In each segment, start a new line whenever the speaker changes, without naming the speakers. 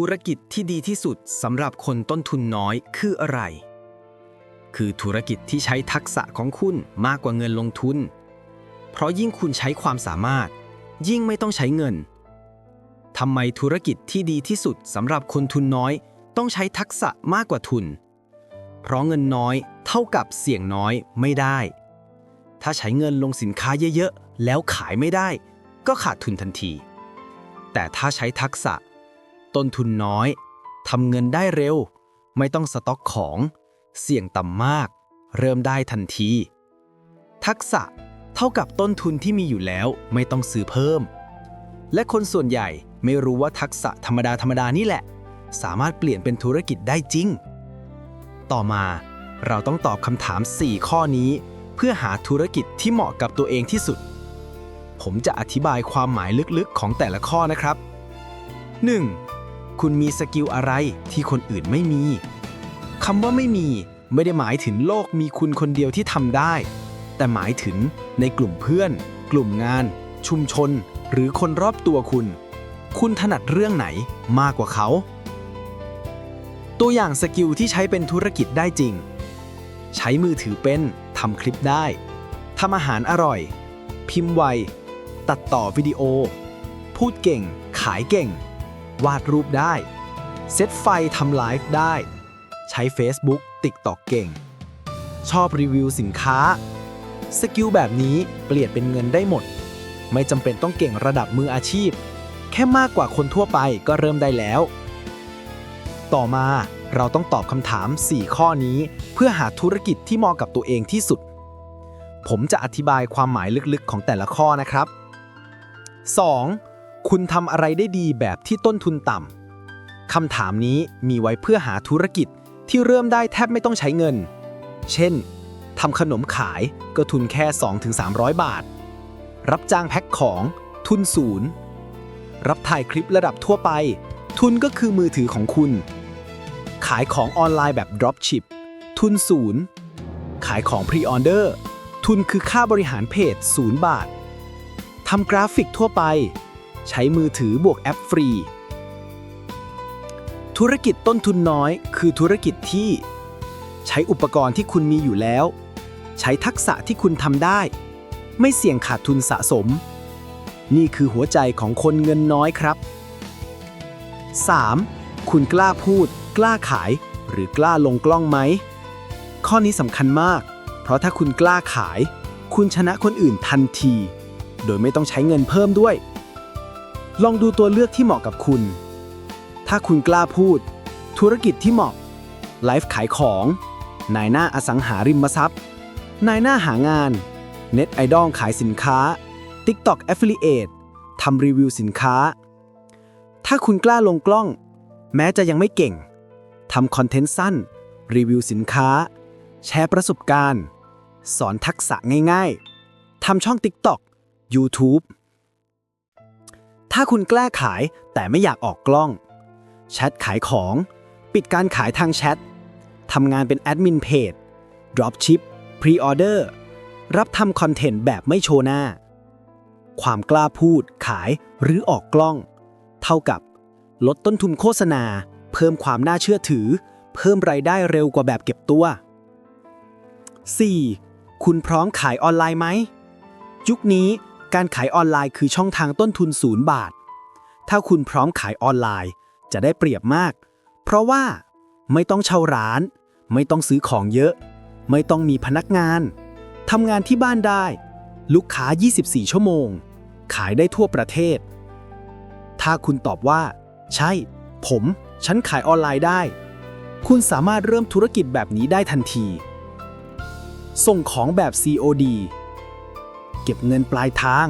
ธุรกิจที่ดีที่สุดสำหรับคนต้นทุนน้อยคืออะไร คือธุรกิจที่ใช้ทักษะของคุณมากกว่าเงินลงทุน เพราะยิ่งคุณใช้ความสามารถ ยิ่งไม่ต้องใช้เงินทำไมธุรกิจที่ดีที่สุดสำหรับคนทุนน้อย ต้องใช้ทักษะมากกว่าทุน เพราะเงินน้อยเท่ากับเสี่ยงน้อยไม่ได้ ถ้าใช้เงินลงสินค้าเยอะๆ แล้วขายไม่ได้ ก็ขาดทุนทันที แต่ถ้าใช้ทักษะ ต้นทุนน้อย ทำเงินได้เร็ว ไม่ต้องสต็อกของ เสี่ยงต่ำมาก เริ่มได้ทันที ทักษะเท่ากับต้นทุนที่มีอยู่แล้วไม่ต้องซื้อเพิ่ม และคนส่วนใหญ่ไม่รู้ว่าทักษะธรรมดาธรรมดานี่แหละ สามารถเปลี่ยนเป็นธุรกิจได้จริง ต่อมาเราต้องตอบคำถาม 4 ข้อนี้ เพื่อหาธุรกิจที่เหมาะกับตัวเองที่สุด ผมจะอธิบายความหมายลึกๆของแต่ละข้อนะครับ 1. คุณมีสกิลอะไรที่คนอื่นไม่มีคำว่าไม่มีไม่ได้หมายถึงโลกมีคุณคนเดียวที่ทำได้ แต่หมายถึงในกลุ่มเพื่อน กลุ่มงาน ชุมชน หรือคนรอบตัวคุณ คุณถนัดเรื่องไหนมากกว่าเขา ตัวอย่างสกิลที่ใช้เป็นธุรกิจได้จริง ใช้มือถือเป็นทำคลิปได้ทำอาหารอร่อย พิมพ์ไว ตัดต่อวิดีโอ พูดเก่ง ขายเก่ง วาดรูปได้ เซตไฟทำไลฟ์ได้ ใช้ Facebook TikTok เก่ง ชอบรีวิวสินค้า สกิลแบบนี้เปลี่ยนเป็นเงินได้หมด ไม่จำเป็นต้องเก่งระดับมืออาชีพ แค่มากกว่าคนทั่วไปก็เริ่มได้แล้ว ต่อมาเราต้องตอบคำถาม 4 ข้อนี้ เพื่อหาธุรกิจที่เหมาะกับตัวเองที่สุด ผมจะอธิบายความหมายลึกๆของแต่ละข้อนะครับ 2. คุณทำอะไรได้ดีแบบที่ต้นทุนต่ำคำถามนี้มีไว้เพื่อหาธุรกิจที่เริ่มได้แทบไม่ต้องใช้เงิน เช่นทำขนมขายก็ทุนแค่ 2-300 บาท รับจ้างแพ็คของทุนศูนย์ รับถ่ายคลิประดับทั่วไป ทุนก็คือมือถือของคุณ ขายของออนไลน์แบบ Dropship ทุนศูนย์ ขายของพรีออเดอร์ทุนคือค่าบริหารเพจศูนย์บาททำกราฟิกทั่วไป ใช้มือถือบวกแอปฟรี ธุรกิจต้นทุนน้อยคือธุรกิจที่ ใช้อุปกรณ์ที่คุณมีอยู่แล้ว ใช้ทักษะที่คุณทำได้ ไม่เสี่ยงขาดทุนสะสม นี่คือหัวใจของคนเงินน้อยครับ 3. คุณกล้าพูด กล้าขาย หรือกล้าลงกล้องไหม ข้อนี้สำคัญมาก เพราะถ้าคุณกล้าขาย คุณชนะคนอื่นทันที โดยไม่ต้องใช้เงินเพิ่มด้วย ลองดูตัวเลือกที่เหมาะกับคุณ ถ้าคุณกล้าพูด ธุรกิจที่เหมาะ ไลฟ์ขายของ นายหน้าอสังหาริมทรัพย์ นายหน้าหางาน เน็ตไอดอลขายสินค้า TikTok Affiliate ทำรีวิวสินค้า ถ้าคุณกล้าลงกล้อง แม้จะยังไม่เก่ง ทำคอนเทนต์สั้น รีวิวสินค้า แชร์ประสบการณ์ สอนทักษะง่ายๆ ทำช่อง TikTok YouTube ถ้าคุณกล้าขายแต่ไม่อยากออกกล้อง แชทขายของ ปิดการขายทางแชททำงานเป็นแอดมินเพจ Dropship Pre-order รับทำคอนเทนต์แบบไม่โชว์หน้า ความกล้าพูด ขายหรือออกกล้อง เท่ากับ ลดต้นทุนโฆษณา เพิ่มความน่าเชื่อถือ เพิ่มรายได้เร็วกว่าแบบเก็บตัว 4. คุณพร้อมขายออนไลน์ไหมยุคนี้ การขายออนไลน์คือช่องทางต้นทุนศูนย์บาท ถ้าคุณพร้อมขายออนไลน์ จะได้เปรียบมาก เพราะว่าไม่ต้องเช่าร้าน ไม่ต้องซื้อของเยอะ ไม่ต้องมีพนักงาน ทำงานที่บ้านได้ ลูกค้า 24 ชั่วโมง ขายได้ทั่วประเทศ ถ้าคุณตอบว่า ใช่ ผม ฉันขายออนไลน์ได้ คุณสามารถเริ่มธุรกิจแบบนี้ได้ทันที ส่งของแบบ COD เก็บเงินปลายทาง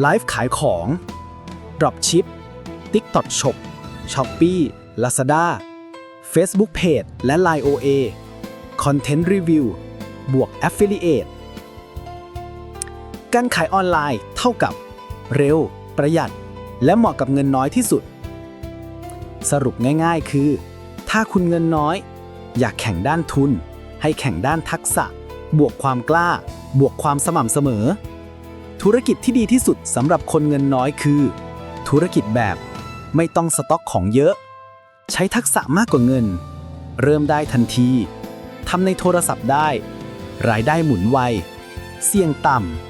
ไลฟ์ขายของ Dropship TikTok Shop Shopee Lazada Facebook Page และ Line OA Content Review บวก Affiliate การขายออนไลน์เท่ากับ เร็ว ประหยัด และเหมาะกับเงินน้อยที่สุด สรุปง่ายๆคือ ถ้าคุณเงินน้อย อยากแข่งด้านทุน ให้แข่งด้านทักษะ บวกความกล้า บวกความสม่ำเสมอ ธุรกิจที่ดีที่สุดสำหรับคนเงินน้อยคือ ธุรกิจแบบ ไม่ต้องสต็อกของเยอะ ใช้ทักษะมากกว่าเงิน เริ่มได้ทันทีทำในโทรศัพท์ได้ รายได้หมุนไว เสี่ยงต่ำ